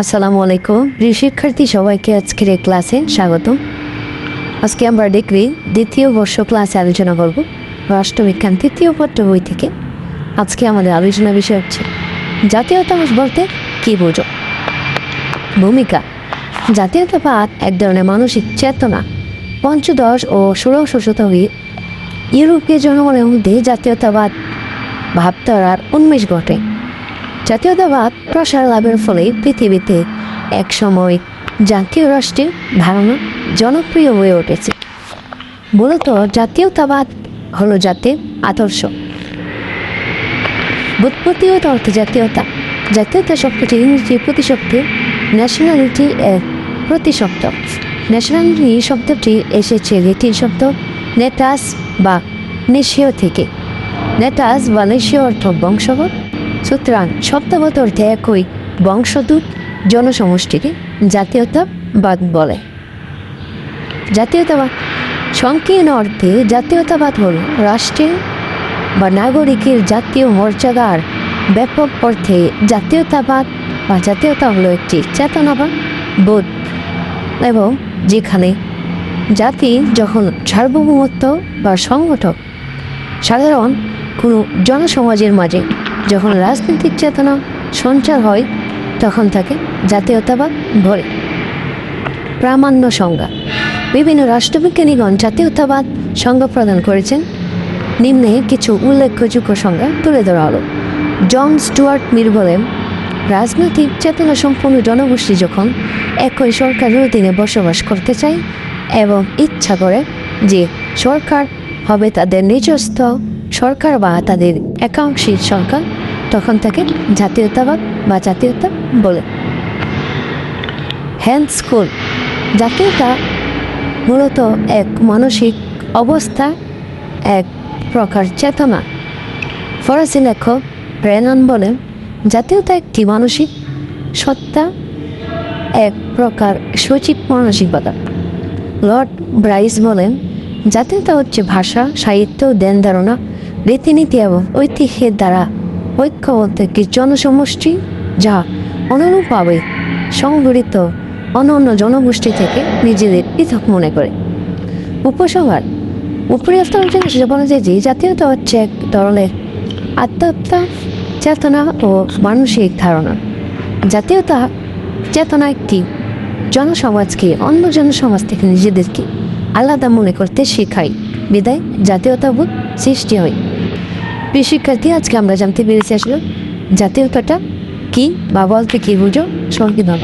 আসসালামু আলাইকুম। প্রিয় শিক্ষার্থী, সবাইকে আজকের এই ক্লাসে স্বাগতম। আজকে আমরা ডিগ্রি দ্বিতীয় বর্ষ ক্লাসে আলোচনা করব। রাষ্ট্রবিজ্ঞান তৃতীয় পত্র বই থেকে। আজকে আমাদের আলোচনা বিষয় হচ্ছে, জাতীয়তাবাদ বলতে কী বোঝো? ভূমিকা, জাতীয়তাবাদ এক ধরনের মানসিক চেতনা। পঞ্চদশ ও ষোড়শ শতাব্দী ইউরোপীয় জনগণের মধ্যে জাতীয়তাবাদ ভাবধারার উন্মেষ ঘটে। জাতীয়তাবাদ প্রসার লাভের ফলে পৃথিবীতে একসময় জাতীয় রাষ্ট্রের ধারণা জনপ্রিয় হয়ে উঠেছে। মূলত জাতীয়তাবাদ হলো জাতির আদর্শ। বুৎপত্তিগত অর্থে জাতীয়তা জাতীয়তা শব্দটি ইংরেজি প্রতিশব্দে ন্যাশনালিটি এর প্রতিশব্দ। ন্যাশনালিটি শব্দটি এসেছে লেটিন শব্দ নেটাস বা নেশীয় থেকে। নেটাস বা নেশীয় অর্থ বংশগত। সুতরাং শব্দগত অর্থে একই, বংশদূত জনসমষ্টিকে জাতীয়তাবাদ বলে। জাতীয়তাবাদ, সংকীর্ণ অর্থে জাতীয়তাবাদ হল রাষ্ট্রের বা নাগরিকের জাতীয় মর্যাদার ব্যাপক অর্থে জাতীয়তাবাদ বা জাতীয়তা হলো একটি চেতনাবাদ, বোধ। এবং যেখানে জাতি যখন সার্বভৌমত্ব বা সংগঠক, সাধারণ কোনো জনসমাজের মাঝে যখন রাজনৈতিক চেতনা সঞ্চার হয়, তখন তাকে জাতীয়তাবাদ ভরে প্রামাণ্য সংজ্ঞা। বিভিন্ন রাষ্ট্রবিজ্ঞানীগণ জাতীয়তাবাদ সংজ্ঞা প্রদান করেছেন। নিম্নে কিছু উল্লেখযোগ্য সংজ্ঞা তুলে ধরা হলো। জন স্টুয়ার্ট মির বলেন রাজনৈতিক চেতনা সম্পন্ন জনগোষ্ঠী যখন একই সরকারের অধীনে বসবাস করতে চায় এবং ইচ্ছা করে যে সরকার হবে তাদের নিজস্ব সরকার বা তাদের একাংশিক সরকার তখন তাকে জাতীয়তাবাদ বা জাতীয়তা বলে। হ্যান্ড স্কুল জাতীয়তা মূলত এক মানসিক অবস্থা, এক প্রকার চেতনা। ফরাসি লেখক রেনান বলেন, জাতীয়তা একটি মানসিক সত্তা, এক প্রকার সচিব মানসিকতা। লর্ড ব্রাইস বলেন, জাতীয়তা হচ্ছে ভাষা, সাহিত্য দেন ধারণা রীতিনীতি এবং ঐতিহ্যের দ্বারা ঐক্যবদ্ধ একটি জনসমষ্টি যা অনুরূপভাবে সংগঠিত অন্য জনগোষ্ঠী থেকে নিজেদের পৃথক মনে করে। উপসংহার উপরে বলা যায় যে জাতীয়তা হচ্ছে এক ধরনের আত্মহত্যা, চেতনা ও মানসিক ধারণা। জাতীয়তা চেতনা একটি জনসমাজকে অন্য জনসমাজ থেকে নিজেদেরকে আলাদা মনে করতে শেখায়। বিদায়, জাতীয়তাবোধ সৃষ্টি হয়। প্রিয় শিক্ষার্থী আজকে আমরা জানতে পেরেছি আসলে জাতীয়তাটা কী বা বলতে কী বুঝো সংবিধান